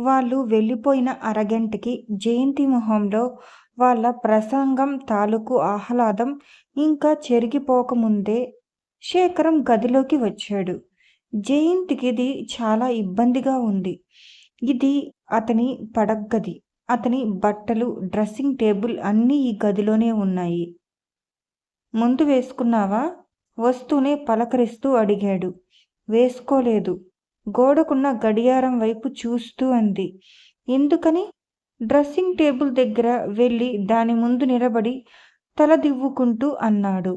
వాళ్ళు వెళ్ళిపోయిన అరగంటకి జయంతి మొహంలో వాళ్ళ ప్రసంగం తాలూకు ఆహ్లాదం ఇంకా చెరిగిపోకముందే శేఖరం గదిలోకి వచ్చాడు. జయంతికి ఇది చాలా ఇబ్బందిగా ఉంది. ఇది అతని పడగ్గది. అతని బట్టలు డ్రెస్సింగ్ టేబుల్ అన్నీ ఈ గదిలోనే ఉన్నాయి. ముందు వేసుకున్నావా? వస్తూనే పలకరిస్తూ అడిగాడు. వేసుకోలేదు. గోడకున్న గడియారం వైపు చూస్తూ అంది. ఎందుకని? డ్రెస్సింగ్ టేబుల్ దగ్గర వెళ్ళి దాని ముందు నిలబడి తల దివ్వుకుంటూ అన్నాడు.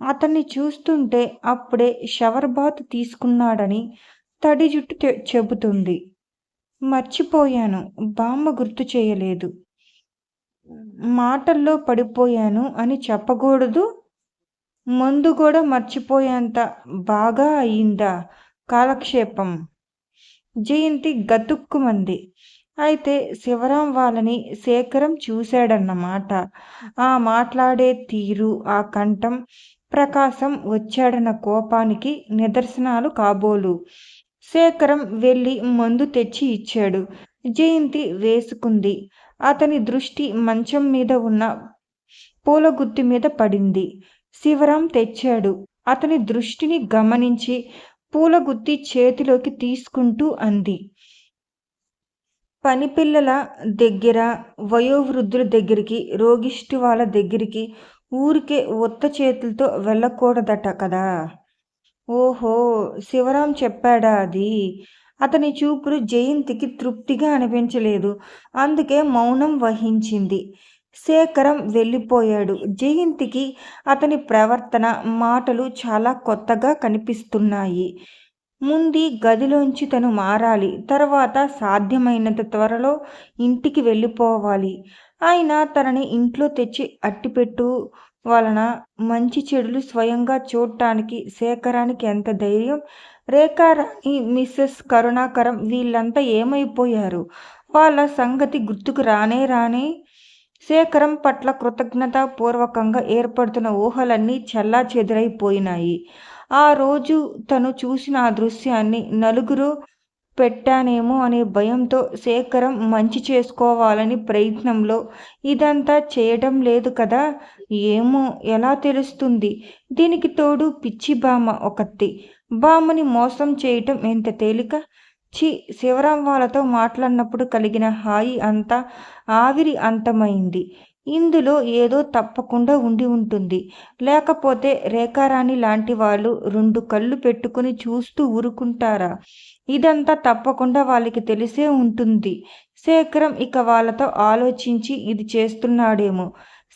అతన్ని చూస్తుంటే అప్పుడే షవర్ బాత్ తీసుకున్నాడని తడి జుట్టు చెబుతుంది. మర్చిపోయాను బామ్మ గుర్తు చేయలేదు. మాటల్లో పడిపోయాను అని చెప్పకూడదు? ముందు కూడా మర్చిపోయేంత బాగా అయిందా? కాలక్షేపం. జయంతి గతుక్కుమంది. అయితే శివరాం వాళ్ళని శేఖరం చూశాడన్నమాట. ఆ మాట్లాడే తీరు ఆ కంఠం ప్రకాశం వచ్చాడన్న కోపానికి నిదర్శనాలు కాబోలు. శేఖరం వెళ్ళి మందు తెచ్చి ఇచ్చాడు. జయంతి వేసుకుంది. అతని దృష్టి మంచం మీద ఉన్న పూలగుత్తి మీద పడింది. శివరాం తెచ్చాడు. అతని దృష్టిని గమనించి పూలగుత్తి చేతిలోకి తీసుకుంటూ అంది. పనిపిల్లల దగ్గర వయోవృద్ధుల దగ్గరికి రోగిష్టి వాళ్ళ దగ్గరికి ఊరికే ఒత్త చేతులతో వెళ్ళకూడదట కదా. ఓహో శివరాం చెప్పాడా అది? అతని చూపులు జయంతికి తృప్తిగా అనిపించలేదు. అందుకే మౌనం వహించింది. శేఖరం వెళ్ళిపోయాడు. జయంతికి అతని ప్రవర్తన మాటలు చాలా కొత్తగా కనిపిస్తున్నాయి. ముందు గదిలోంచి తను మారాలి తర్వాత సాధ్యమైనంత త్వరలో ఇంటికి వెళ్ళిపోవాలి. అయినా తనని ఇంట్లో తెచ్చి అట్టిపెట్టు వలన మంచి చెడులు స్వయంగా చూడటానికి శేఖరానికి ఎంత ధైర్యం? రేఖారాణి మిస్సెస్ కరుణాకరం వీళ్ళంతా ఏమైపోయారు? వాళ్ళ సంగతి గుర్తుకు రానే రానే శేఖరం పట్ల కృతజ్ఞతాపూర్వకంగా ఏర్పడుతున్న ఊహలన్నీ చల్లా చెదురైపోయినాయి ఆ రోజు తను చూసిన ఆ దృశ్యాన్ని నలుగురు పెట్టానేమో అనే భయంతో శేఖరం మంచి చేసుకోవాలని ప్రయత్నంలో ఇదంతా చేయడం లేదు కదా? ఏమో ఎలా తెలుస్తుంది? దీనికి తోడు పిచ్చి బామ్మ ఒకత్తి బామ్మని మోసం చేయటం ఎంత తేలిక? చి శివరాం వాళ్ళతో మాట్లాడినప్పుడు కలిగిన హాయి అంతా ఆవిరి అంతమైంది. ఇందులో ఏదో తప్పకుండా ఉండి ఉంటుంది. లేకపోతే రేఖారాణి లాంటి వాళ్ళు రెండు కళ్ళు పెట్టుకుని చూస్తూ ఊరుకుంటారా? ఇదంతా తప్పకుండా వాళ్ళకి తెలిసే ఉంటుంది. శేఖరం ఇక వాళ్ళతో ఆలోచించి ఇది చేస్తున్నాడేమో.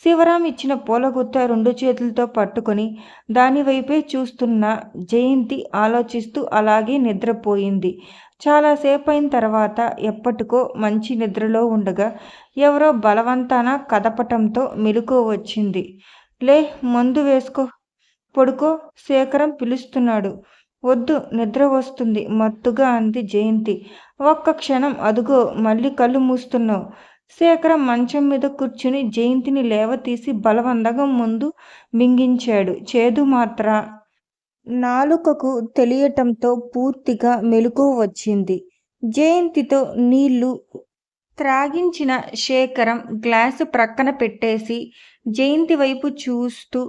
శివరాం ఇచ్చిన పూలగుత్త రెండు చేతులతో పట్టుకొని దానివైపే చూస్తున్న జయంతి ఆలోచిస్తూ అలాగే నిద్రపోయింది. చాలాసేపు అయిన తర్వాత ఎప్పటికో మంచి నిద్రలో ఉండగా ఎవరో బలవంతాన కదపటంతో మెలుకో వచ్చింది. లే మందు వేసుకో పడుకో శేఖరం పిలుస్తున్నాడు. వద్దు నిద్ర వస్తుంది మత్తుగా అంది జయంతి. ఒక్క క్షణం అదుగో మళ్ళీ కళ్ళు మూస్తున్నావు. శేఖరం మంచం మీద కూర్చుని జయంతిని లేవతీసి బలవంతంగా ముందు మింగించాడు. చేదు మాత్ర నాలుకకు తెలియటంతో పూర్తిగా మెలకు వచ్చింది. జయంతితో నీళ్ళు త్రాగించిన శేఖరం గ్లాసు ప్రక్కన పెట్టేసి జయంతి వైపు చూస్తూ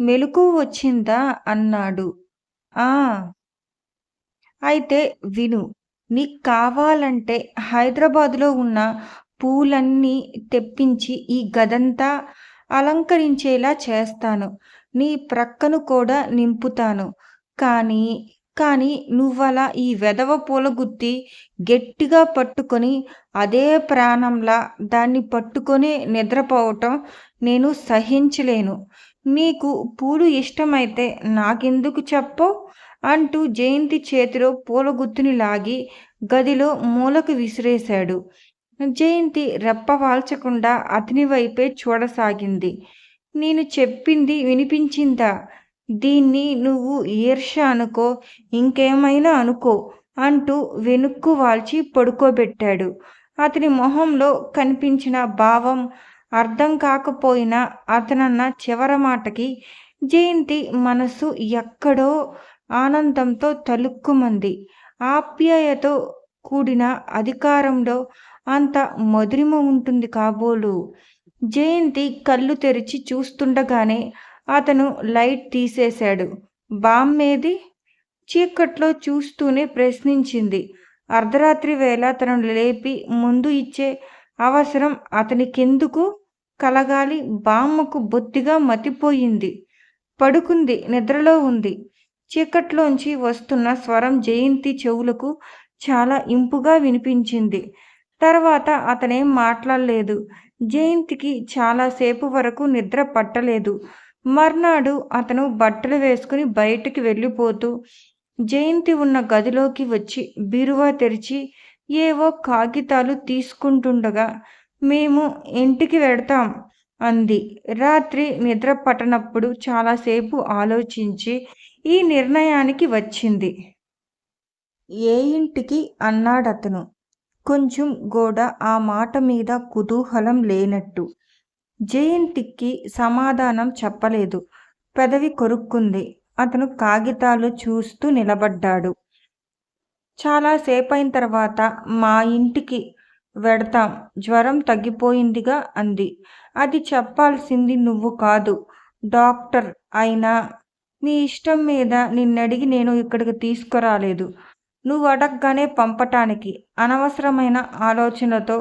మెలకు వచ్చిందా అన్నాడు. ఆ! అయితే విను నీకు కావాలంటే హైదరాబాదులో ఉన్న పూలన్నీ తెప్పించి ఈ గదంతా అలంకరించేలా చేస్తాను. నీ ప్రక్కను కూడా నింపుతాను. కానీ కానీ నువ్వలా ఈ వెధవ పూల గుత్తి గట్టిగా పట్టుకొని అదే ప్రాణంలా దాన్ని పట్టుకొని నిద్రపోవటం నేను సహించలేను. నీకు పూలు ఇష్టమైతే నాకెందుకు చెప్పు? అంటూ జయంతి చేతిలో పూల గుత్తుని లాగి గదిలో మూలకు విసిరేశాడు. జయంతి రెప్పవాల్చకుండా అతని వైపే చూడసాగింది. నేను చెప్పింది వినిపించిందా? దీన్ని నువ్వు ఈర్ష అనుకో ఇంకేమైనా అనుకో అంటూ వెనుక్కు వాల్చి పడుకోబెట్టాడు. అతని మొహంలో కనిపించిన భావం అర్థం కాకపోయినా అతనన్న చివరి మాటకి జయంతి మనసు ఎక్కడో ఆనందంతో తలుక్కుమంది. ఆప్యాయతో కూడిన అధికారంలో అంత మధురిమ ఉంటుంది కాబోలు. జయంతి కళ్ళు తెరిచి చూస్తుండగానే అతను లైట్ తీసేశాడు. బామ్మేది? చీకట్లో చూస్తూనే ప్రశ్నించింది. అర్ధరాత్రి వేళ తనను లేపి ముందు ఇచ్చే అవసరం అతనికెందుకు? కలగాలి బామ్మకు బొత్తిగా మతిపోయింది. పడుకుంది నిద్రలో ఉంది. చీకట్లోంచి వస్తున్న స్వరం జయంతి చెవులకు చాలా ఇంపుగా వినిపించింది. తర్వాత అతనేం మాట్లాడలేదు. జయంతికి చాలాసేపు వరకు నిద్ర పట్టలేదు. మర్నాడు అతను బట్టలు వేసుకుని బయటికి వెళ్ళిపోతూ జయంతి ఉన్న గదిలోకి వచ్చి బీరువా తెరిచి ఏవో కాగితాలు తీసుకుంటుండగా మేము ఇంటికి వెడతాం అంది. రాత్రి నిద్ర పట్టనప్పుడు చాలాసేపు ఆలోచించి ఈ నిర్ణయానికి వచ్చింది. ఏ ఇంటికి? అన్నాడతను. కొంచెం గోడ ఆ మాట మీద కుతూహలం లేనట్టు. జయంతికి సమాధానం చెప్పలేదు. పెదవి కొరుక్కుంది. అతను కాగితాలు చూస్తూ నిలబడ్డాడు. చాలాసేపైన తర్వాత మా ఇంటికి వెడతాం. జ్వరం తగ్గిపోయిందిగా అంది. అది చెప్పాల్సింది నువ్వు కాదు. డాక్టర్ అయినా నీ ఇష్టం మీద నిన్నడిగి నేను ఇక్కడికి తీసుకురాలేదు. నువ్వు అడగగానే పంపటానికి అనవసరమైన ఆలోచనలతో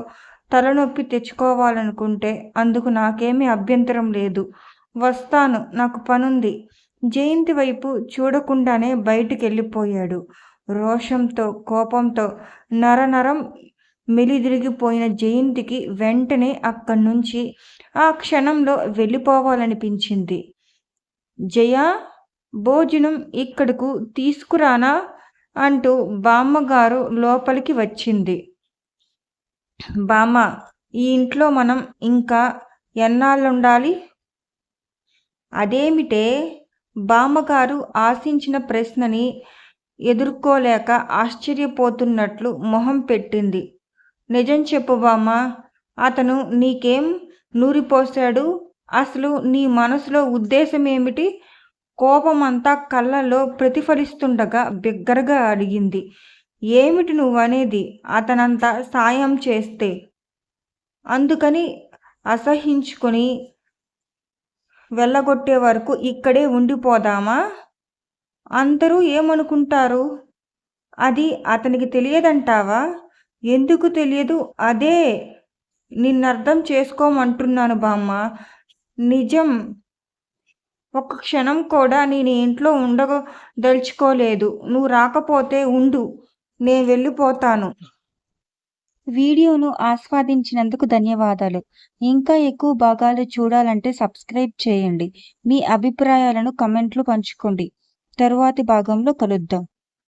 తలనొప్పి తెచ్చుకోవాలనుకుంటే అందుకు నాకేమీ అభ్యంతరం లేదు. వస్తాను నాకు పనుంది. జయంతి వైపు చూడకుండానే బయటికి వెళ్ళిపోయాడు రోషంతో కోపంతో నరనరం మెలిదిరిగిపోయిన జయంతికి వెంటనే అక్కడి నుంచి ఆ క్షణంలో వెళ్ళిపోవాలనిపించింది. జయ భోజనం ఇక్కడకు తీసుకురానా? అంటూ బామ్మగారు లోపలికి వచ్చింది. బామ్మ ఈ ఇంట్లో మనం ఇంకా ఎన్నాళ్ళుండాలి? అదేమిటే బామ్మగారు ఆశించిన ప్రశ్నని ఎదుర్కోలేక ఆశ్చర్యపోతున్నట్లు మొహం పెట్టింది. నిజం చెప్పు బామ్మ అతను నీకేం నూరిపోశాడు? అసలు నీ మనసులో ఉద్దేశం ఏమిటి కోపమంతా కళ్ళలో ప్రతిఫలిస్తుండగా బిగ్గరగా అడిగింది. ఏమిటి నువ్వనేది? అతనంత సాయం చేస్తే. అందుకని అసహించుకొని వెళ్ళగొట్టే వరకు ఇక్కడే ఉండిపోదామా? అందరూ ఏమనుకుంటారు? అది అతనికి తెలియదంటావా? ఎందుకు తెలియదు? అదే నిన్నర్థం చేసుకోమంటున్నాను బామ్మ. నిజం. ఒక్క క్షణం కూడా నేను ఇంట్లో ఉండదలుచుకోలేదు. నువ్వు రాకపోతే ఉండు. నేను వెళ్ళిపోతాను. వీడియోను ఆస్వాదించినందుకు ధన్యవాదాలు. ఇంకా ఎక్కువ భాగాలు చూడాలంటే సబ్స్క్రైబ్ చేయండి. మీ అభిప్రాయాలను కమెంట్లు పంచుకోండి. తరువాతి భాగంలో కలుద్దాం.